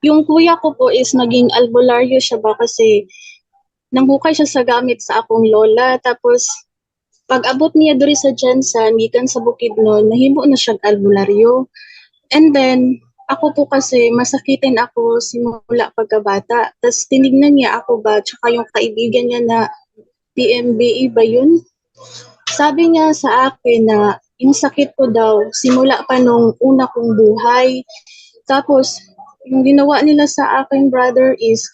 yung kuya ko po is naging albularyo siya ba kasi nanghukay siya sa gamit sa akong lola. Tapos, pag abot niya diri sa Jensen, gikan sa bukid nun, nahimo na siya albularyo. And then, ako po kasi masakitin ako simula pagkabata. Tapos tinignan niya ako ba, tsaka yung kaibigan niya na PMBE ba yun? Sabi niya sa akin na yung sakit ko daw, simula pa nung una kong buhay. Tapos, yung ginawa nila sa akin, brother, is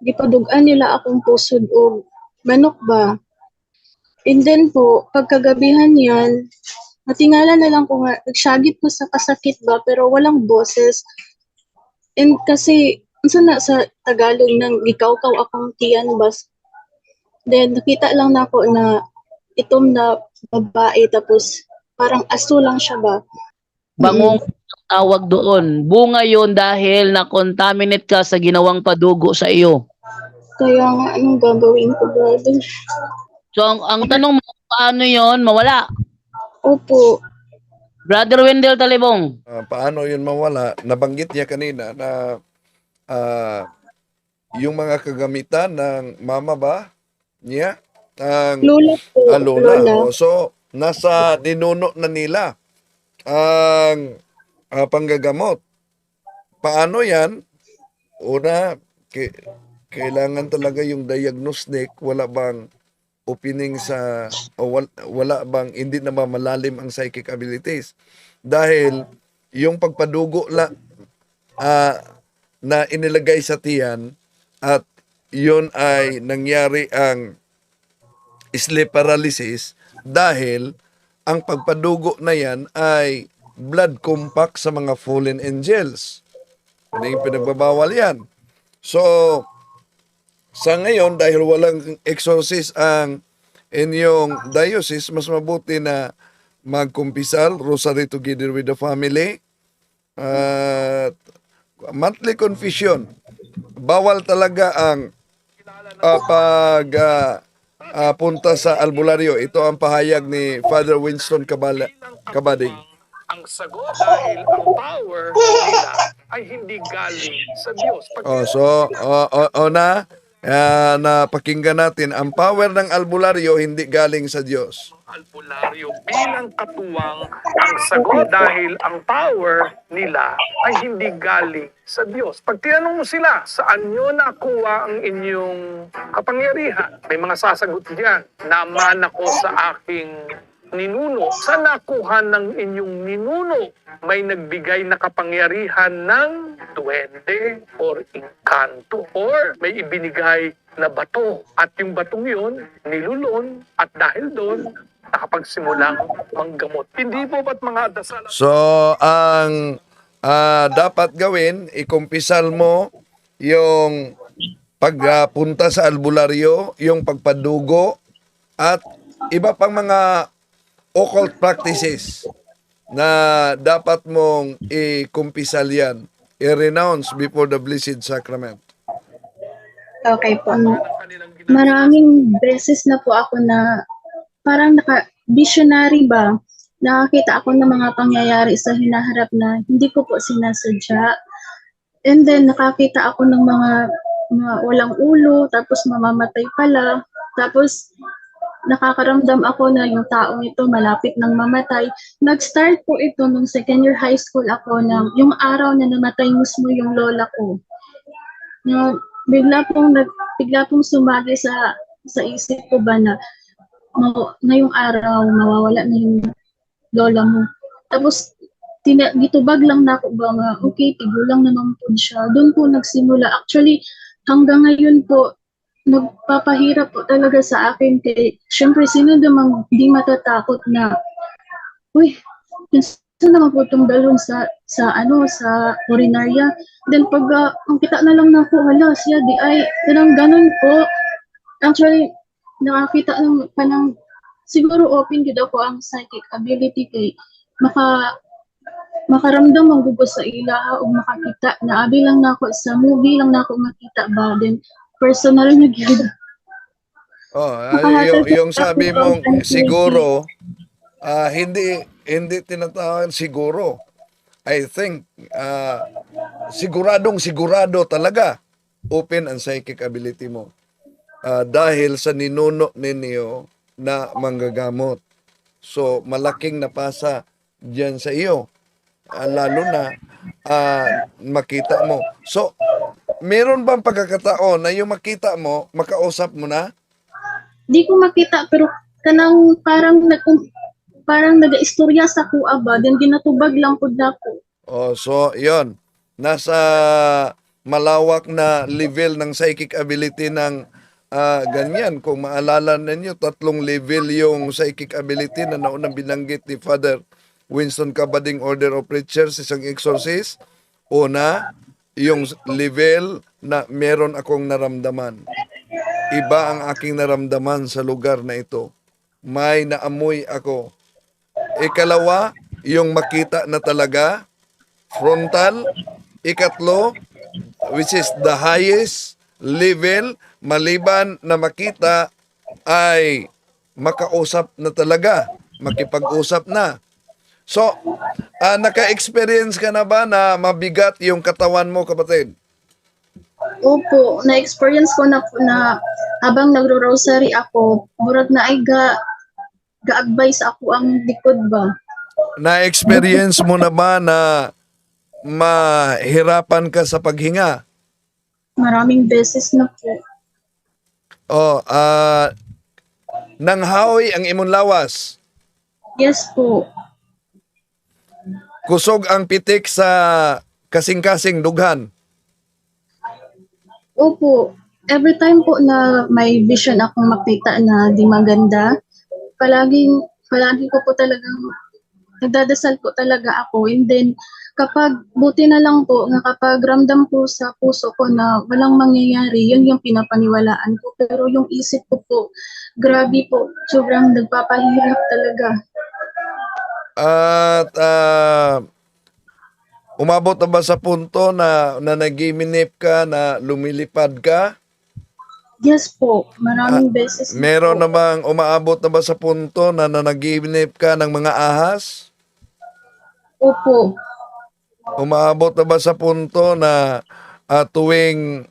gipadugan nila akong pusod o manok ba. And then po, pagkagabihan yan, natingala na lang ko nga, nagsyagit ko sa kasakit ba, pero walang boses. And kasi, unsa na sa Tagalog nang ikaw-kaw akong tiyan bas. Then, nakita lang na ako na itom na babae, tapos parang aso lang siya ba. Bangong ang tawag doon. Bunga yon dahil na-contaminate ka sa ginawang padugo sa iyo. Kaya nga, anong gagawin ko, brother? So, ang, ang tanong mo, paano yon mawala? Opo. Brother Wendell Talibong, Ah, paano yun mawala? Nabanggit niya kanina na ah, yung mga kagamitan ng mama ba niya? Ang Lola po. ah, lola. Oh, so, nasa dinuno na nila ang ah, panggagamot. Paano yan? Una, ki- kailangan talaga yung diagnostic. Wala bang opening sa o wal- wala bang hindi na malalim ang psychic abilities dahil yung pagpadugo la ah, na inilagay sa tiyan at yun ay nangyari ang sleep paralysis dahil ang pagpadugo na yan ay blood compact sa mga fallen angels. Hindi pinagbabawal yan. So, sa ngayon, dahil walang exorcist ang inyong diocese, mas mabuti na magkumpisal, rosary together with the family, at monthly confession. Bawal talaga ang ah, pag ah, ah, punta sa albularyo. Ito ang pahayag ni Father Winston Cabala, Cabading. Ang sagot dahil ang power nila ay hindi galing sa Diyos. Pag Oh, so, o o- o na, ah, napakinggan natin, ang power ng albularyo hindi galing sa Diyos. albularyo bilang katuwang ang sagot dahil ang power nila ay hindi galing sa Diyos. Pag tinanong mo sila, saan nyo nakuha ang inyong kapangyarihan? May mga sasagot diyan, naman ako sa aking ninuno. Sa nakuha ng inyong ninuno, may nagbigay na kapangyarihan ng duwende or inkanto or may ibinigay na bato. At yung batong yun, nilulon at dahil doon, nakapagsimulang manggamot. Hindi po ba't mga dasal So, ang ah, dapat gawin, ikumpisal mo yung pagpunta sa albularyo, yung pagpadugo, at iba pang mga occult practices na dapat mong ikumpisal yan, i-renounce before the Blessed Sacrament. Okay po. kanilang ginagawa? Maraming beses na po ako na parang naka visionary ba nakakita ako ng mga pangyayari sa hinaharap na hindi ko po sinasadya. And then nakakita ako ng mga, mga walang ulo, tapos mamamatay pala. Tapos nakakaramdam ako na yung taong ito malapit ng mamatay. Nag-start po ito nung second year high school ako ng yung araw na namatay mismo yung lola ko. Na bigla pong nag, bigla pong sumagi sa sa isip ko ba na ma- ngayong araw mawawala na yung lola mo. Tapos tina, gitubag lang na ako ba nga, okay, tigulang naman po siya. Doon po nagsimula. Actually, hanggang ngayon po, nagpapahirap po talaga sa akin kay, syempre, sino namang di matatakot na, uy, saan naman po itong dalon sa, sa ano, sa ordinarya. Then pag, ah, ang kita na lang na po, hala, siya di ay, ganun, ganun po. Actually, nakakita ng panang siguro open gid ako ang psychic ability kay maka makaramdam ang gugo sa ila o makakita na abi lang nako sa movie lang nako makita ba then personal na gyud Oh, ah, yung, yung sabi mong siguro, ah, hindi hindi tinatawag siguro. I think ah, siguradong sigurado talaga open ang psychic ability mo. Ah, dahil sa ninuno ninyo na manggagamot. So, malaking napasa diyan sa iyo. Ah, lalo na ah, makita mo. So, meron bang pagkakataon na yung makita mo, makausap mo na? Di ko makita pero kanang parang nag parang nagaistorya sa kuha ba then ginatubag lang pud nako. Oh, so, yon Nasa malawak na level ng psychic ability ng ah, ganyan. Kung maalala ninyo, tatlong level yung psychic ability na naunang binanggit ni Father Winston Cabading Order of Preachers, isang exorcist. Una, yung level na meron akong naramdaman. Iba ang aking naramdaman sa lugar na ito. May naamoy ako. Ikalawa, yung makita na talaga, frontal. Ikatlo, which is the highest level, maliban na makita ay makausap na talaga, makipag-usap na. So, ah, naka-experience ka na ba na mabigat yung katawan mo, kapatid? Opo, na-experience ko na na habang nagro-rosary ako, murag na ay ga ga-advise ako ang likod ba. Na-experience mo na ba na mahirapan ka sa paghinga? Maraming beses na po. O, ah, nanghaoy ang imong lawas. Yes po. Kusog ang pitik sa kasing-kasing dughan. Opo, every time po na may vision akong makita na di maganda, palaging, palagi ko po talagang, nagdadasal po talaga ako. And then, kapag, buti na lang po, na kapag ramdam ko sa puso ko na walang mangyayari, yun yung pinapaniwalaan ko. Pero yung isip ko po, grabe po, sobrang nagpapahirap talaga. At ah, umabot na ba sa punto na, na nagiminip ka, na lumilipad ka? Yes po, maraming beses. na Meron po. na bang umaabot na ba sa punto na, na nagiminip ka ng mga ahas? Opo, Umaabot na ba sa punto na ah, tuwing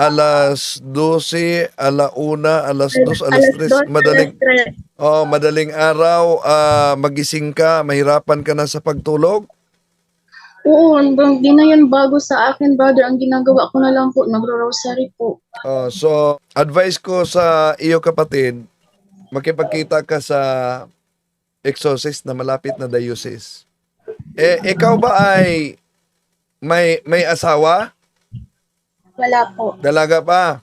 alas 12, alauna, alas 2, alas 3, madaling, alas 3. Oh, madaling araw, ah, magising ka, mahirapan ka na sa pagtulog? Oo, hanggang di na yan bago sa akin, brother. Ang ginagawa ko na lang po, nagro-rosary po. Oh, so, advice ko sa iyo kapatid, makipagkita ka sa exorcist na malapit na diocese. Eh, ikaw ba ay may may asawa? Wala po. Dalaga pa?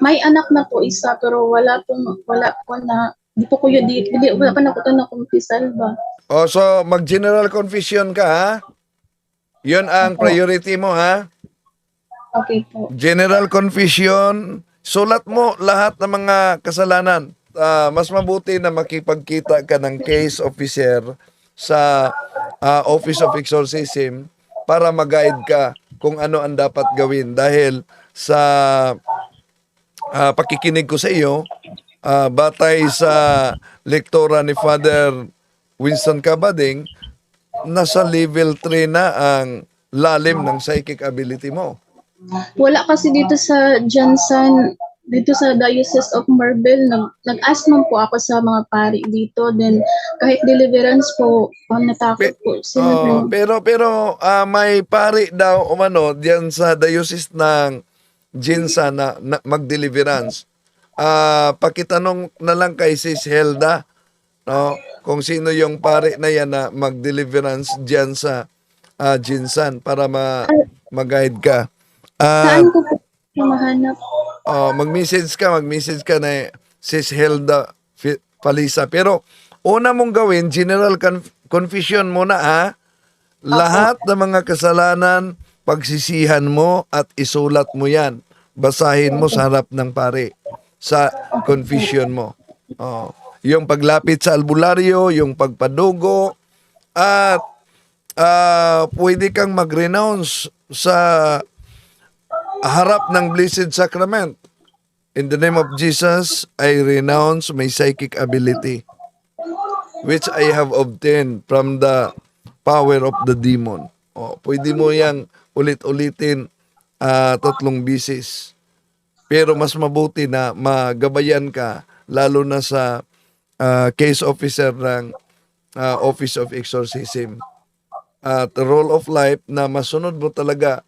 May anak na po isa, pero wala po, wala po na, di po ko yun, di, di, wala pa na po ito na kumpisal ba? Oh, so mag-general confession ka ha? Yun ang Opo. priority mo ha? Okay po. General confession, sulat mo lahat ng mga kasalanan. Ah, mas mabuti na makipagkita ka ng case officer sa ah, Office of Exorcism para mag-guide ka kung ano ang dapat gawin dahil sa ah, pakikinig ko sa iyo ah, batay sa lektora ni Father Winston Cabading nasa level 3 na ang lalim ng psychic ability mo. Wala kasi dito sa Johnson, dito sa Diocese of Marble, nag, nag-ask man po ako sa mga pari dito. Then, kahit deliverance po, pang natakot po sila. Oh, pero pero ah, may pari daw umano diyan sa diocese ng Jinsa na, na mag-deliverance. Ah, pakitanong na lang kay Sis Helda no kung sino yung pari na yan na mag-deliverance diyan sa ah, Jinsan para ma mag-guide ka. Ah, Saan ko mahanap? Oh, mag-message ka, mag-message ka na Sis Helda Fi- Palisa. Pero una mong gawin, general conf- confession muna ha. Lahat ng mga kasalanan, pagsisihan mo at isulat mo yan. Basahin mo sa harap ng pare sa confession mo. Oh, yung paglapit sa albularyo, yung pagpadugo, at ah, pwede kang mag-renounce sa harap ng Blessed Sacrament. In the name of Jesus, I renounce my psychic ability, which I have obtained from the power of the demon. O, pwede mo yang ulit-ulitin ah, tatlong bisis. Pero mas mabuti na magabayan ka lalo na sa ah, case officer ng ah, Office of Exorcism at role of life na masunod mo talaga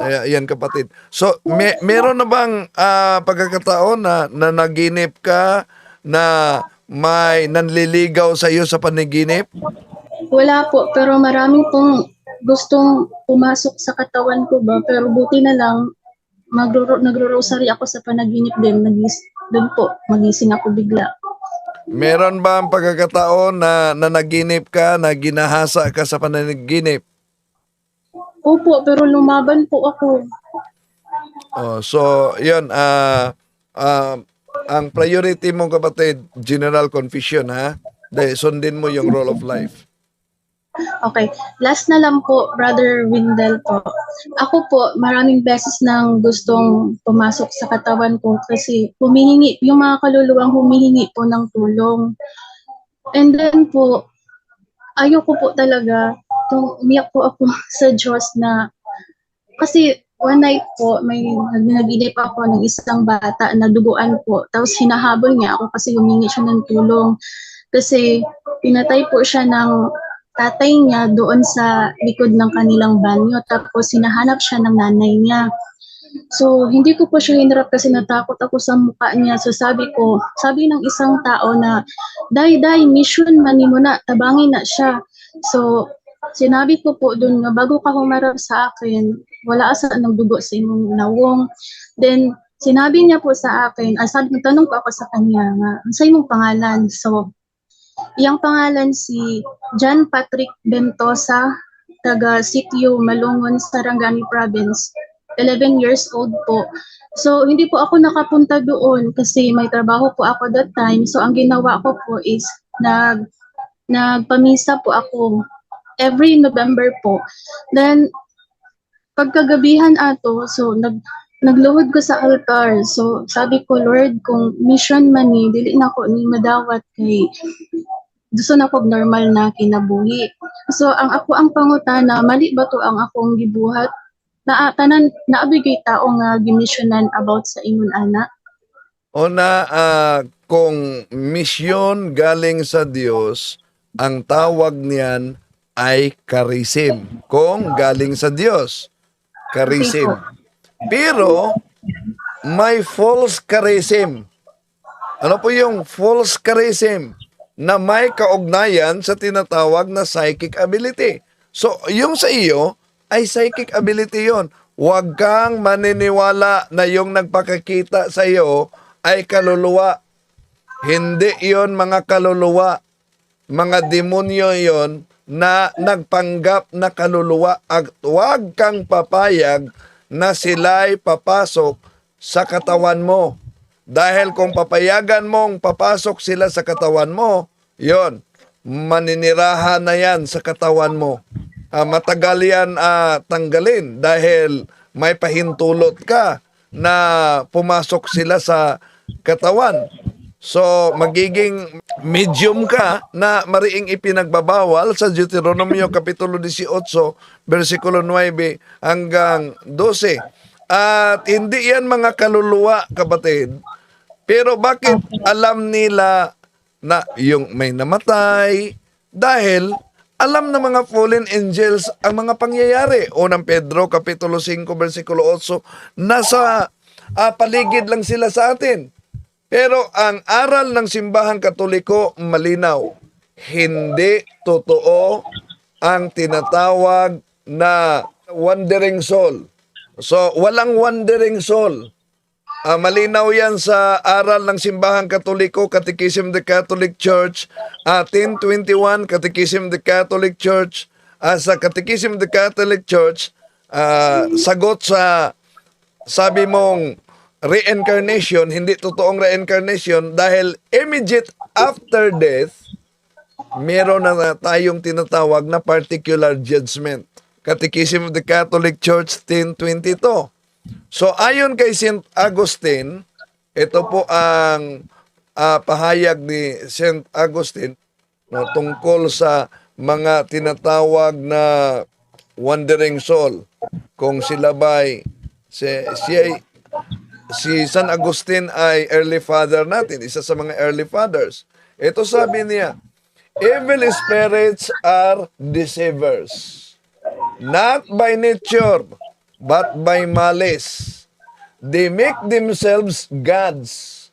Ay, yan kapatid. So, me meron na bang ah, pagkakataon na, na naginip ka na may nanliligaw sa iyo sa panaginip? Wala po, pero maraming pong gustong pumasok sa katawan ko ba, pero buti na lang, magro nagro-rosary ako sa panaginip din, nagis doon po, magising ako bigla. Meron ba ang pagkakataon na, na naginip ka, na ginahasa ka sa panaginip? Opo, pero lumaban po ako. Oh, so, yun, ah ah, ang priority mo kapatid, general confession ha? Dahil sundin mo yung role of life. Okay, last na lang po, Brother Windel po. Ako po, maraming beses nang gustong pumasok sa katawan ko kasi humihingi, yung mga kaluluwang humihingi po ng tulong. And then po, ayoko po talaga, umiyak po ako sa Diyos na, kasi one night po, may nag- naginip ako ng isang bata na duguan po. Tapos hinahabol niya ako kasi humingi siya ng tulong. Kasi pinatay po siya ng tatay niya doon sa likod ng kanilang banyo. Tapos hinahanap siya ng nanay niya. So, hindi ko po siya hinarap kasi natakot ako sa mukha niya. So, sabi ko, sabi ng isang tao na, Day, day, mission mani mo na, tabangin na siya. So, sinabi ko po doon nga, bago ka humarap sa akin, wala asa ng dugo sa imong nawong. Then, sinabi niya po sa akin, ay sabi, tanong po ako sa kanya nga, "Ano sa imong pangalan? So, iyang pangalan si John Patrick Bentosa, taga Sitio Malungon, Sarangani Province. 11 years old po. So, hindi po ako nakapunta doon kasi may trabaho po ako that time. So, ang ginawa ko po is nag nagpamisa po ako every November po. Then, pagkagabihan ato, so nag nagluhod ko sa altar. So, sabi ko, Lord, kung mission man ni, dili na ko ni madawat kay gusto na ko normal na kinabuhi. So, ang ako ang pangutana, mali ba to ang akong gibuhat? Na tanan naabigay tao nga gimisyonan about sa ingon ana. O na ah, kung misyon galing sa Diyos, ang tawag niyan ay karisim. Kung galing sa Diyos, karisim. Pero may false charism. Ano po yung false charism? Na may kaugnayan sa tinatawag na psychic ability. So, yung sa iyo ay psychic ability yon. Huwag kang maniniwala na yung nagpakakita sa iyo ay kaluluwa. Hindi yon mga kaluluwa. Mga demonyo yon na nagpanggap na kaluluwa. At huwag kang papayag na sila'y papasok sa katawan mo. Dahil kung papayagan mong papasok sila sa katawan mo, yon maninirahan na yan sa katawan mo. Ah, matagal yan ah, tanggalin dahil may pahintulot ka na pumasok sila sa katawan. So, magiging medium ka na mariing ipinagbabawal sa Deuteronomio Kapitulo 18, versikulo 9 hanggang 12. At hindi yan mga kaluluwa, kapatid. Pero bakit alam nila na yung may namatay? Dahil alam ng mga fallen angels ang mga pangyayari. Unang Pedro, Kapitulo 5, versikulo 8, nasa ah, paligid lang sila sa atin. Pero ang aral ng simbahang katoliko malinaw. Hindi totoo ang tinatawag na wandering soul. So, walang wandering soul. Ah, malinaw yan sa aral ng simbahang katoliko, Catechism of the Catholic Church, ah, 1021, Catechism of the Catholic Church, ah, sa Catechism of the Catholic Church, ah, sagot sa sabi mong reincarnation, hindi totoong reincarnation dahil immediate after death, meron na tayong tinatawag na particular judgment. Catechism of the Catholic Church 1022. So ayon kay St. Augustine, ito po ang ah, pahayag ni St. Augustine no, tungkol sa mga tinatawag na wandering soul. Kung sila ba'y si, si, si San Agustin ay early father natin, isa sa mga early fathers. Ito sabi niya, evil spirits are deceivers. Not by nature, but by malice. They make themselves gods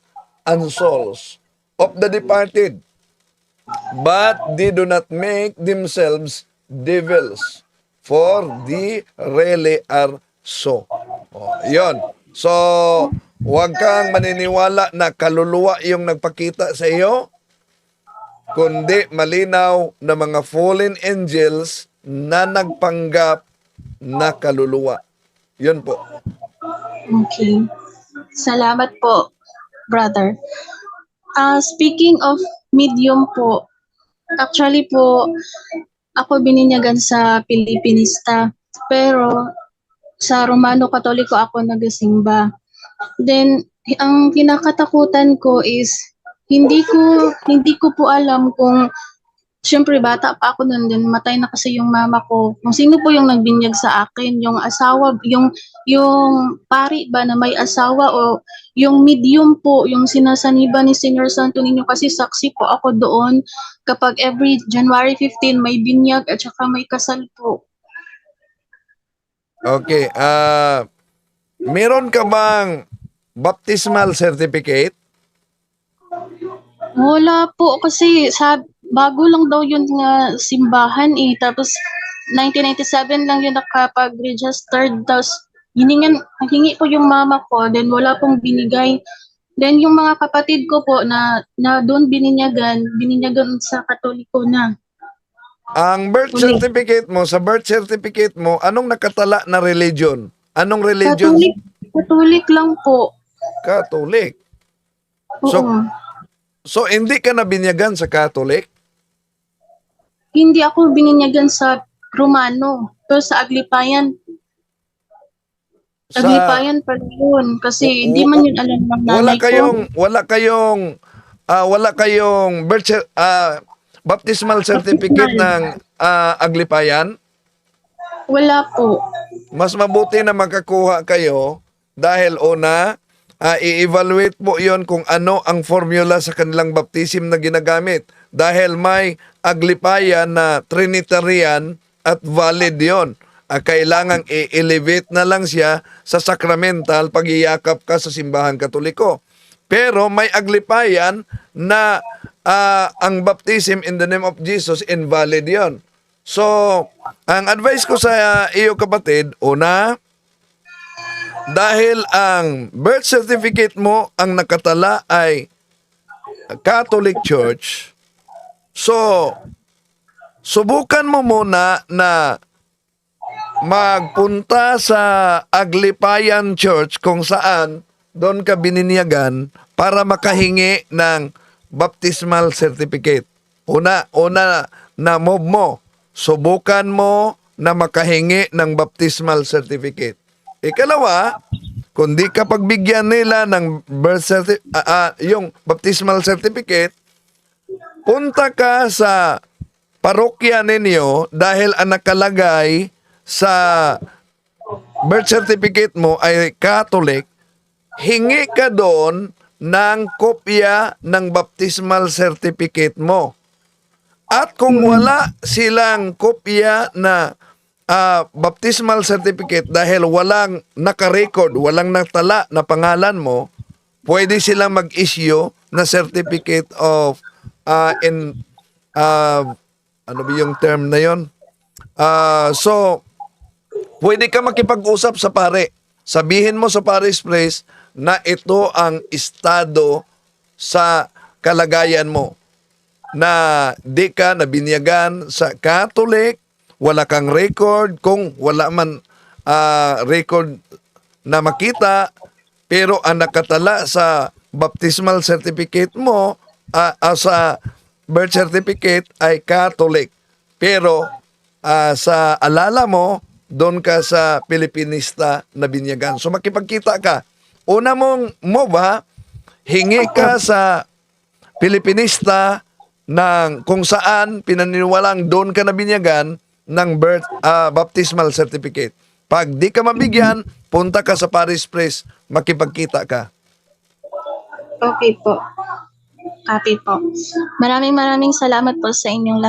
and souls of the departed, but they do not make themselves devils, for they really are so. Oh, yon. So, huwag kang maniniwala na kaluluwa yung nagpakita sa iyo, kundi malinaw na mga fallen angels na nagpanggap na kaluluwa. Yun po. Okay. Salamat po, brother. Ah, speaking of medium po, actually po, ako bininyagan sa Pilipinista. Pero sa Romano Katoliko ako nagasimba. Then, ang kinakatakutan ko is, hindi ko, hindi ko po alam kung Siyempre, bata pa ako noon din, matay na kasi yung mama ko. Kung sino po yung nagbinyag sa akin, yung asawa, yung yung pari ba na may asawa o yung medium po, yung sinasaniba ni Senior Santo Niño kasi saksi po ako doon kapag every January 15 may binyag at saka may kasal po. Okay. ah meron ka bang baptismal certificate? Wala po kasi sa bago lang daw yun nga simbahan eh. Tapos 1997 lang yun nakapag-registered. Tapos hiningan, hingi po yung mama ko. Then wala pong binigay. Then yung mga kapatid ko po na, na doon bininyagan, bininyagan sa katoliko na. Ang birth certificate mo, sa birth certificate mo, anong nakatala na religion? Anong religion? Katolik, katolik lang po. Catholic. Oo. So- So, hindi ka na binyagan sa Catholic? Hindi ako bininyagan sa Romano. Pero sa Aglipayan, Sa, Aglipayan pa yun. Kasi hindi man yun alam ng nanay wala ko. kayong, wala kayong, ah, wala kayong birth, cer- ah, baptismal certificate ng ah, Aglipayan? Wala po. mas mabuti na makakuha kayo dahil una, ah, i-evaluate mo yon kung ano ang formula sa kanilang baptism na ginagamit. Dahil may aglipayan na Trinitarian at valid yon. Ah, kailangang i-elevate na lang siya sa sacramental pag iyakap ka sa simbahan katoliko. Pero may aglipayan na ah, ang baptism in the name of Jesus invalid yon. So, ang advice ko sa iyo kapatid, una, dahil ang birth certificate mo ang nakatala ay Catholic Church, so subukan mo muna na magpunta sa Aglipayan Church kung saan doon ka bininyagan para makahingi ng baptismal certificate. Una, una na move mo, subukan mo na makahingi ng baptismal certificate. Ikalawa, kung di ka pagbigyan nila ng birth certi- ah, ah, yung baptismal certificate, punta ka sa parokya ninyo dahil ang nakalagay sa birth certificate mo ay Catholic, hingi ka doon ng kopya ng baptismal certificate mo. At kung wala silang kopya na ah, baptismal certificate dahil walang nakarecord, walang natala na pangalan mo, pwede silang mag-issue na certificate of ah, in ah, ano ba yung term na yon? Ah, so pwede ka makipag-usap sa pare. Sabihin mo sa pare's place na ito ang estado sa kalagayan mo na di ka nabinyagan sa Catholic, wala kang record, kung wala man ah, record na makita, pero ang nakatala sa baptismal certificate mo, ah, ah, sa birth certificate ay Catholic. Pero ah, sa alala mo, doon ka sa Pilipinista na binyagan. So makipagkita ka. Una mong move ha, hingi ka sa Pilipinista ng kung saan pinaniniwalang doon ka na binyagan ng birth ah, baptismal certificate. Pag di ka mabigyan, punta ka sa parish priest, makipagkita ka. Okay po. Copy po. Maraming maraming salamat po sa inyong lahat.